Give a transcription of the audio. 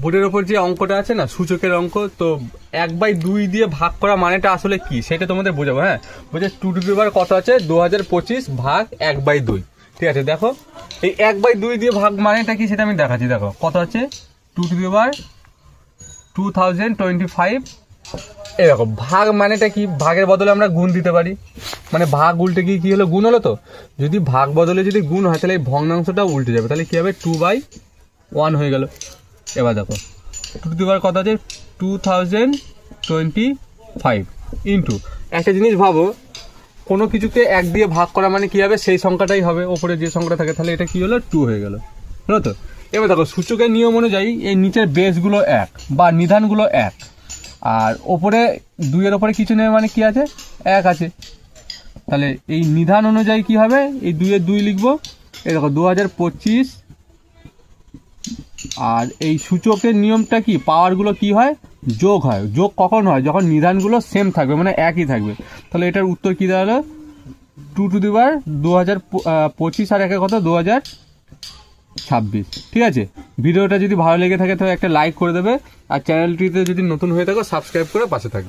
বোর্ডের ওপর যে অঙ্কটা আছে না, সূচকের অঙ্ক, তো এক বাই দুই দিয়ে ভাগ করা মানেটা আসলে কি? সেটা তোমাদের বোঝাবো হ্যাঁ? বলছে টু টু দিবার কত আছে? দু হাজার পঁচিশ ভাগ এক বাই দুই। ঠিক আছে, দেখো? এই এক বাই দুই দিয়ে ভাগ মানেটা কি সেটা আমি দেখাচ্ছি, দেখো। কত আছে? টু টু দিবার টু থাউজেন্ড টোয়েন্টি ফাইভ এরকম ভাগ মানেটা কি? ভাগের বদলে আমরা গুণ দিতে পারি। মানে ভাগ উল্টে গিয়ে কি হলো? গুণ হলো তো? যদি ভাগ বদলে যদি গুণ হয়, তাহলে এই ভগ্নাংশটা উল্টে যাবে। তাহলে কী হবে? টু বাই ওয়ান হয়ে গেল। এবার দেখো। টু টু দিবার কত আছে? Two thousand twenty five into একটা জিনিস ভাবো, কোনো কিছুকে এক দিয়ে ভাগ করা মানে কী হবে? সেই সংখ্যাটাই হবে, ওপরে যে সংখ্যাটা থাকে, তাহলে এটা কী হলো? টু হয়ে গেল। হলো তো? এবার দেখো, সূচকের নিয়ম অনুযায়ী এই নিচের বেসগুলো এক বা নিধানগুলো এক। আর ওপরে, দুইয়ের ওপরে কিছু নেই মানে কি আছে? এক আছে। তাহলে এই নিধান অনুযায়ী কি হবে? এই দুইয়ের দুই লিখব। এই দেখো দু হাজার পঁচিশ আর এই সূচকের নিয়মটা কি? পাওয়ারগুলো কি হয়? যোগ হয়। যোগ কখন হয়? যখন নিধানগুলো সেম থাকবে মানে একই থাকবে। তাহলে এটার উত্তর কী দেওয়া দাঁড়াল টু টু দিবার দু হাজার পঁচিশ আর একে কত? দু হাজার ছাব্বিশ। ঠিক আছে? ভিডিওটা যদি ভালো লেগে থাকে তাহলে একটা লাইক করে দেবে। আর চ্যানেলটিতে যদি নতুন হয়ে থাকো সাবস্ক্রাইব করে পাশে থাকবে।